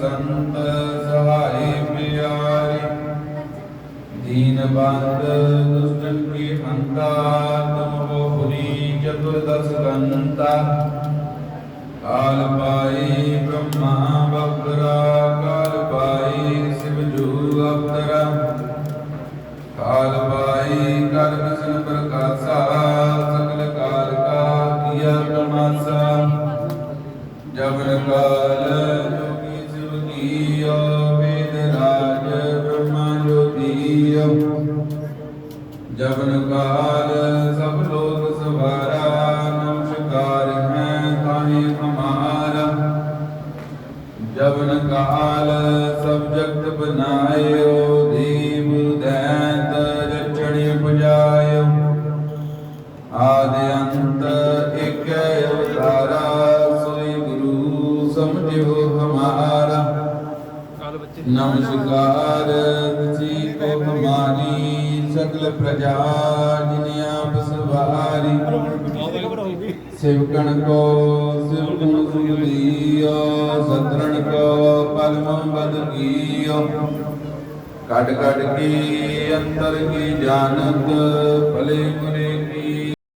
ਸੰਤ ਸਹਾਈ ਪਿਆਰੇ ਦੀਨ ਬੰਦ ਦੁਸ਼ਟਨ ਕੀ ਹੰਤਾ ਤੁਮ ਹੋ ਪੁਰੀ ਚਤੁਰਦਸ ਗੰਤਾ ਕਾਲ ਪਾਈ ਬ੍ਰਹਮਾ ਬਕਰਾ ਕਾਲ ਪਾਈ ਸਿਵ ਜੂ ਅਪਤਰਾ ਕਾਲ ਪਾਈ ਕਰ ਵਿਸ਼ਨ ਪ੍ਰਕਾਸ਼ਾ ਜਬਨ ਕਾਲ ਸਭ ਲੋਕ ਸਵਾਰਾ ਨਮਸਕਾਰ ਹੈ ਤਾਹੇ ਹਮਾਰਾ ਜਬਨ ਕਾਲ ਸਭ ਜਗਤ ਬਨਾਇਓ ਦੀਪ ਦੈਂਤ ਰਚਣੀ ਪੁਜਾਇਓ। ਆਦ ਅੰਤ ਇਕ ਗੁਰੂ ਸਮਝਿਓ ਹਮਾਰਾ। ਨਮਸਕਾਰ ਜੀ ਕੋ ਹਮਾਰੀ, ਸਗਲ ਪ੍ਰਜਾ ਜਿਨ ਆਪ ਸਵਾਰੀ ਸਿਵਕਣ ਕੋ, ਸਿਵ ਗੁਣ ਸੁਲੀਓ ਸਤਰਣ ਕੋ ਪਲਮ ਬਦ ਕੀਓ। ਕਟ ਕਟ ਕੀ ਅੰਤਰ ਕੀ